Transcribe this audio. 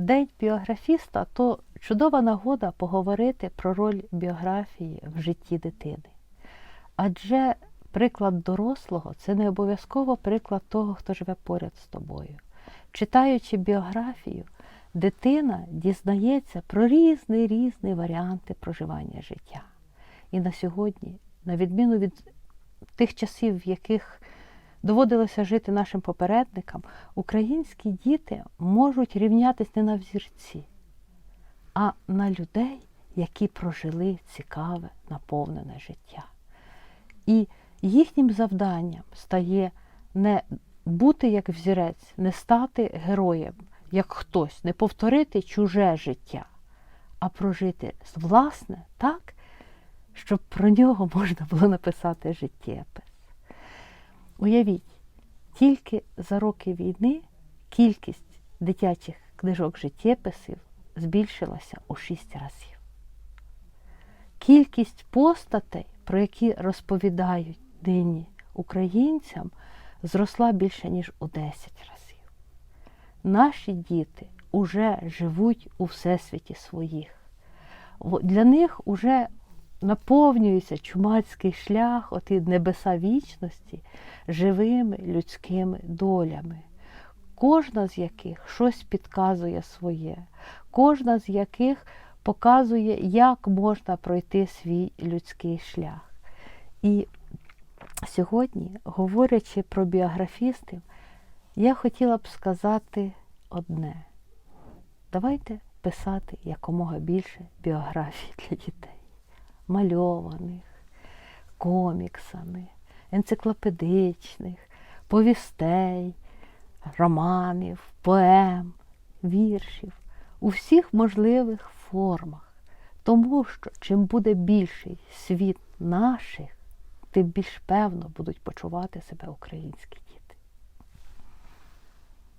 День біографіста то чудова нагода поговорити про роль біографії в житті дитини. Адже приклад дорослого це не обов'язково приклад того, хто живе поряд з тобою. Читаючи біографію, дитина дізнається про різні різні варіанти проживання життя. І на сьогодні, на відміну від тих часів, в яких доводилося жити нашим попередникам, українські діти можуть рівнятися не на взірці, а на людей, які прожили цікаве, наповнене життя. І їхнім завданням стає не бути як взірець, не стати героєм, як хтось, не повторити чуже життя, а прожити власне так, щоб про нього можна було написати життєпис. Уявіть, тільки за роки війни кількість дитячих книжок життєписів збільшилася у шість разів. Кількість постатей, про які розповідають нині українцям, зросла більше, ніж у 10 разів. Наші діти уже живуть у всесвіті своїх. Для них уже наповнюється чумацький шлях, оті небеса вічності, живими людськими долями, кожна з яких щось підказує своє, кожна з яких показує, як можна пройти свій людський шлях. І сьогодні, говорячи про біографістів, я хотіла б сказати одне: давайте писати якомога більше біографій для дітей, мальованих, коміксами, енциклопедичних, повістей, романів, поем, віршів у всіх можливих формах. Тому що чим буде більший світ наших, тим більш певно будуть почувати себе українські.